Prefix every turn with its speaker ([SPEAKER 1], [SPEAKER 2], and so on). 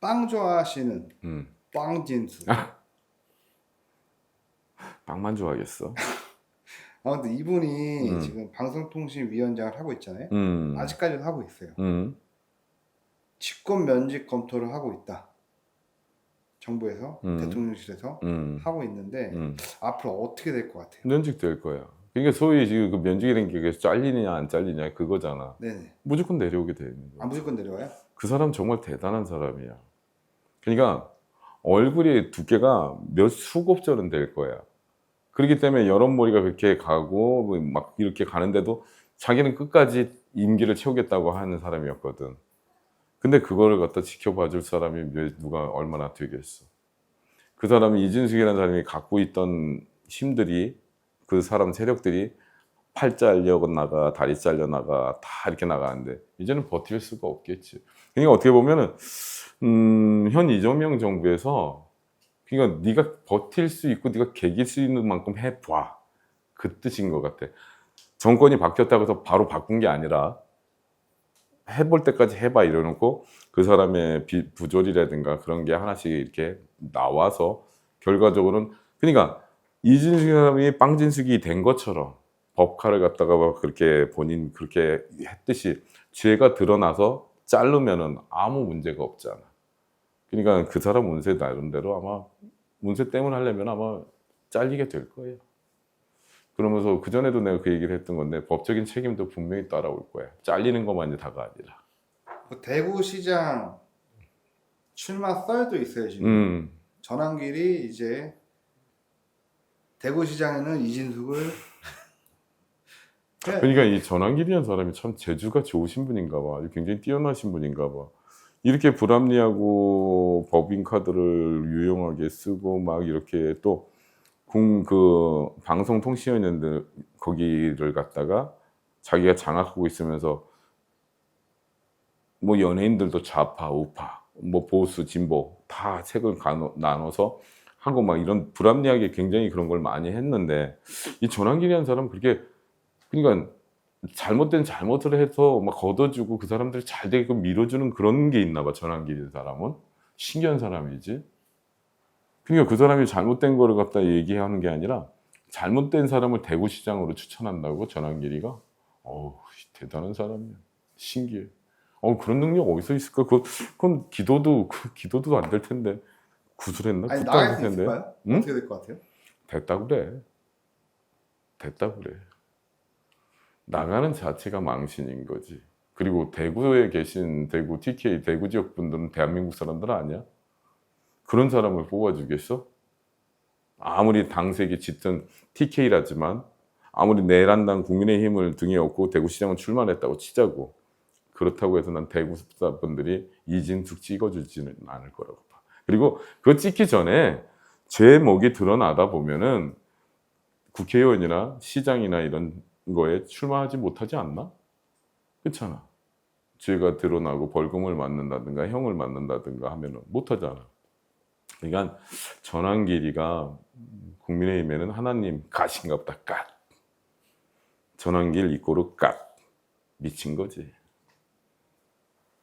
[SPEAKER 1] 빵 좋아하시는
[SPEAKER 2] 음.
[SPEAKER 1] 빵진수.
[SPEAKER 2] 빵만 좋아하겠어.
[SPEAKER 1] 아무튼 이분이
[SPEAKER 2] 음.
[SPEAKER 1] 지금 방송통신위원장을 하고 있잖아요.
[SPEAKER 2] 음.
[SPEAKER 1] 아직까지도 하고 있어요.
[SPEAKER 2] 음.
[SPEAKER 1] 직권 면직 검토를 하고 있다. 정부에서
[SPEAKER 2] 음.
[SPEAKER 1] 대통령실에서
[SPEAKER 2] 음.
[SPEAKER 1] 하고 있는데
[SPEAKER 2] 음.
[SPEAKER 1] 앞으로 어떻게 될 것 같아요?
[SPEAKER 2] 면직 될 거야. 그러니까 소위 지금 그 면직이라는 게 그게 잘리느냐 안 잘리냐 그거잖아.
[SPEAKER 1] 네네.
[SPEAKER 2] 무조건 내려오게 돼 있는 거야.
[SPEAKER 1] 아 무조건 내려와요?
[SPEAKER 2] 그 사람 정말 대단한 사람이야. 그러니까 얼굴의 두께가 몇 수곱 절은 될 거야. 그렇기 때문에 여론몰이가 그렇게 가고 뭐막 이렇게 가는데도 자기는 끝까지 임기를 채우겠다고 하는 사람이었거든. 근데 그거를 갖다 지켜봐 줄 사람이 몇- 누가 얼마나 되겠어. 그 사람이 이준석이라는 사람이 갖고 있던 힘들이 그 사람 세력들이 팔 잘려 나가 다리 잘려 나가 다 이렇게 나가는데 이제는 버틸 수가 없겠지. 그러니까 어떻게 보면은 음, 현 이재명 정부에서 그러니까 네가 버틸 수 있고 네가 개길 수 있는 만큼 해봐 그 뜻인 것 같아. 정권이 바뀌었다고 해서 바로 바꾼 게 아니라 해볼 때까지 해봐 이러놓고 그 사람의 비- 부조리라든가 그런 게 하나씩 이렇게 나와서 결과적으로는 그러니까 이진숙 사람이 빵진숙이 된 것처럼 법카를 갖다가 막 그렇게 본인 그렇게 했듯이 죄가 드러나서 자르면은 아무 문제가 없잖아. 그러니까 그 사람 운세 나름대로 아마 운세 때문에 하려면 아마 잘리게 될 거예요. 그러면서 그 전에도 내가 그 얘기를 했던 건데 법적인 책임도 분명히 따라올 거야. 잘리는 것만이 다가 아니라.
[SPEAKER 1] 그 대구시장 출마 썰도 있어요 지금.
[SPEAKER 2] 음,
[SPEAKER 1] 전환길이 이제 대구시장에는 이진숙을 그냥
[SPEAKER 2] 그러니까 이 전환길이라는 사람이 참 재주가 좋으신 분인가 봐. 굉장히 뛰어나신 분인가 봐. 이렇게 불합리하고 법인 카드를 유용하게 쓰고 막 이렇게 또 공 그 방송통신위원들 거기를 갖다가 자기가 장악하고 있으면서 뭐 연예인들도 좌파, 우파, 뭐 보수, 진보 다 책을 가노- 나눠서 하고 막 이런 불합리하게 굉장히 그런 걸 많이 했는데 이 전환길이라는 사람은 그렇게 그러니까 잘못된 잘못을 해서 막 걷어주고 그 사람들이 잘 되게끔 밀어주는 그런 게 있나 봐 전환길인 사람은 신기한 사람이지 그러니까 그 사람이 잘못된 거를 갖다 얘기하는 게 아니라 잘못된 사람을 대구시장으로 추천한다고 전환길이가 어우 대단한 사람이야 신기해 어 그런 능력 어디서 있을까 그건, 그건 기도도 그 기도도 안 될 텐데 구슬했나
[SPEAKER 1] 아니 나갈 수
[SPEAKER 2] 텐데
[SPEAKER 1] 있을까요?
[SPEAKER 2] 응?
[SPEAKER 1] 어떻게 될 것 같아요?
[SPEAKER 2] 됐다 그래. 됐다 그래. 나가는 자체가 망신인 거지. 그리고 대구에 계신 대구 TK 대구 지역 분들은 대한민국 사람들 아니야? 그런 사람을 뽑아주겠어? 아무리 당색이 짙은 TK라지만 아무리 내란당 국민의힘을 등에 업고 대구시장을 출마했다고 치자고 그렇다고 해서 난 대구 분들이 이진숙 찍어주지는 않을 거라고 봐. 그리고 그거 찍기 전에 제 목이 드러나다 보면은 국회의원이나 시장이나 이런 거에 출마하지 못하지 않나? 그렇잖아. 죄가 드러나고 벌금을 맞는다든가 형을 맞는다든가 하면은 못하잖아. 그러니까 전환 길이가 국민의힘에는 하나님 가신가 보다 깍. 전환길 이꼬르 깍. 미친 거지.